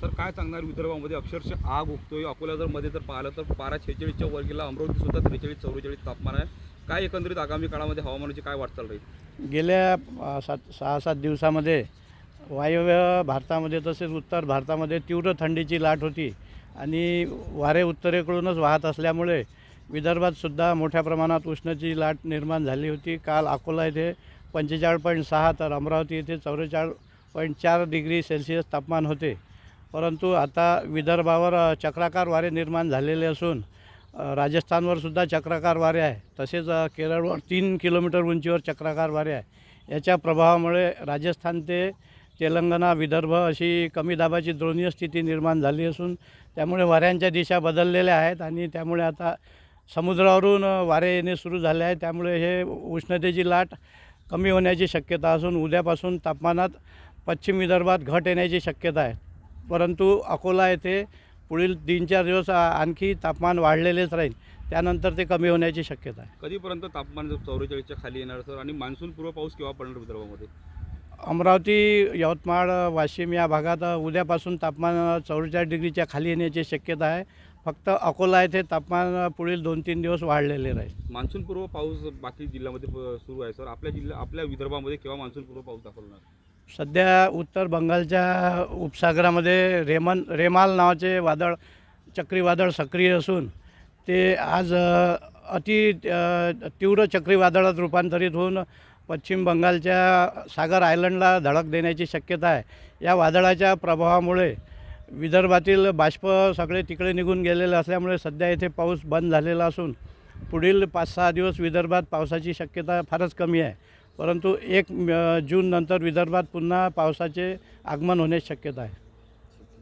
Sir काय सांगणार विदर्भामध्ये? अक्षरशः आग उगतोय. अकोला जर मध्ये जर पाहिलं तर बारा छेचाळीसच्या वर गेला. अमरावती सुद्धा त्रेचाळीस चौवेचाळीस तापमान आहे. काय एकंदरीत आगामी काळामध्ये हवामानाची काय वाटचाल राहील? गेल्या सात सहा सात दिवसामध्ये वायव्य भारतामध्ये तसेच उत्तर भारतामध्ये तीव्र थंडीची लाट होती आणि वारे उत्तरेकडूनच वाहत असल्यामुळे विदर्भातसुद्धा मोठ्या प्रमाणात उष्णतेची लाट निर्माण झाली होती. काल अकोला येथे पंचेचाळीस पॉईंट सहा तर अमरावती येथे चौवेचाळीस पॉईंट चार डिग्री सेल्सिअस तापमान होते. परंतु आता विदर्भावर चक्राकार वारे निर्माण झालेले असून राजस्थानवरसुद्धा राजस्थानवर सुद्धा चक्राकार वारे आहे. तसेच केरळवर तीन किलोमीटर उंचीवर चक्राकार वारे आहे. याच्या प्रभावामुळे राजस्थान ते तेलंगणा विदर्भ अशी कमी दाबाची द्रोणीय स्थिती निर्माण झाली असून त्यामुळे वाऱ्यांच्या दिशा बदललेल्या आहेत आणि त्यामुळे आता समुद्रावरून वारे येणे सुरू झाले आहे त्यामुळे हे उष्णतेची लाट कमी होण्याची शक्यता असून उद्यापासून तापमानात पश्चिम विदर्भात घट येण्याची शक्यता आहे. परंतु अकोला येथे पुढील तीन चार दिवस आणखी तापमान वाढलेलेच राहील. त्यानंतर ते कमी होण्याची शक्यता आहे. कधीपर्यंत तापमान चौवेचाळीसच्या खाली येणार सर? आणि मान्सून पूर्व पाऊस केव्हा पडणार विदर्भामध्ये? अमरावती यवतमाळ वाशिम या भागात उद्यापासून तापमान चौवेचाळीस डिग्रीच्या खाली येण्याची शक्यता आहे. फक्त अकोला येथे तापमान पुढील दोन तीन दिवस वाढलेले राहील. मान्सून पूर्व पाऊस बाकी जिल्ह्यामध्ये सुरू आहे सर. आपल्या जिल्ह्या आपल्या विदर्भामध्ये केव्हा मान्सून पूर्व पाऊस दाखवणार? सध्या उत्तर बंगालच्या उपसागरामध्ये रेमन रेमाल नावाचे वादळ चक्रीवादळ सक्रिय असून ते आज अति तीव्र चक्रीवादळात रूपांतरित होऊन पश्चिम बंगालच्या सागर आयलंडला धडक देण्याची शक्यता आहे. या वादळाच्या प्रभावामुळे विदर्भातील बाष्प सगळे तिकडे निघून गेलेले असल्यामुळे सध्या येथे पाऊस बंद झालेला असून पुढील पाच सहा दिवस विदर्भात पावसाची शक्यता फारच कमी आहे. परंतु एक जून नंतर विदर्भात पुन्हा पावसाचे आगमन होण्याची शक्यता आहे.